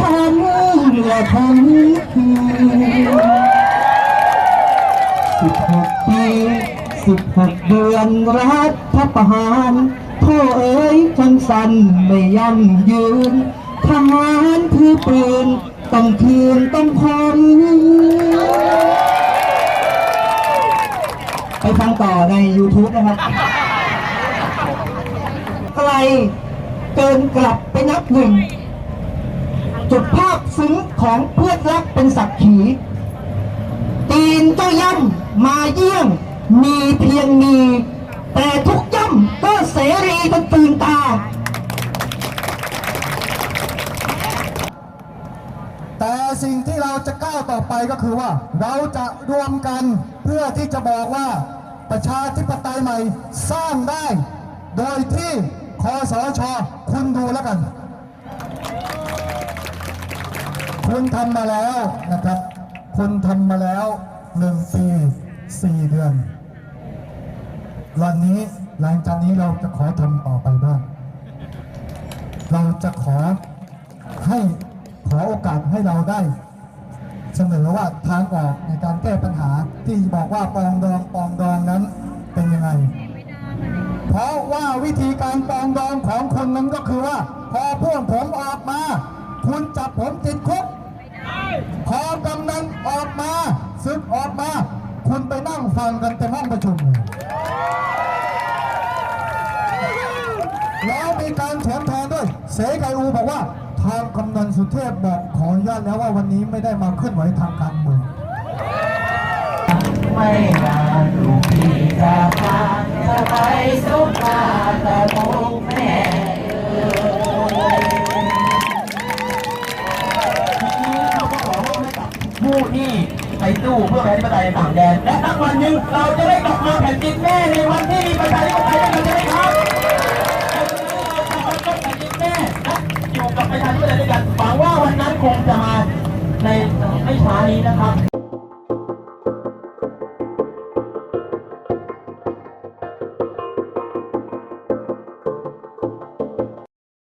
ฉันเหลือทั้งคืนสิบหกปีสิบหกเดือนรัฐประหารพ่อเอ๋ยจังสันไม่ยั่งยืนทหารคือปืนต้องคืนต้องพนไปฟังต่อใน YouTube นะครับไกลเกินกลับไปนับหนึ่ง จุดภาพซึ้งของเพื่อนรักเป็นสักขี ตีนเจ้าย่ำมาเยี่ยม มีเพียงมี แต่ทุกย่ำก็เสรีจนตื่นตา แต่สิ่งที่เราจะก้าวต่อไปก็คือว่า เราจะรวมกันเพื่อที่จะบอกว่าประชาธิปไตยใหม่สร้างได้ โดยที่คอสชคุณดูแล้วกัน คุณทำมาแล้วนะครับคุณทำมาแล้วหนึ่งปีสี่เดือน วันนี้หลังจากนี้เราจะขอทำต่อไปบ้าง เราจะขอให้ขอโอกาสให้เราได้เสนอว่าทางออกในการแก้ปัญหาที่บอกว่าปองดองปองดองนั้นเป็นยังไง เพราะว่าวิธีการปองดองของคุณนั้นก็คือว่าพอ นั่งฟังกันเต็มห้องประชุมแล้วมีการสวนแทนด้วย เสไกอูบอกว่า ทางกำนันสุเทพบอกขออนุญาตแล้วว่าวันนี้ไม่ได้มาเคลื่อนไหวทางการเมืองไม่นานลูกพี่จะพาจะไปสุขาแต่มุกแม่ สู้เพื่อประชาธิปไตยในต่างแดน และสักวันหนึ่งเราจะได้กลับมาแผ่นดินแม่ในวันที่มีประชาธิปไตยด้วยกันใช่ไหมครับแผ่นดินแม่และอยู่กับประชาธิปไตยด้วยกันหวังว่าวันนั้นคงจะมาในไม่ช้านี้นะครับ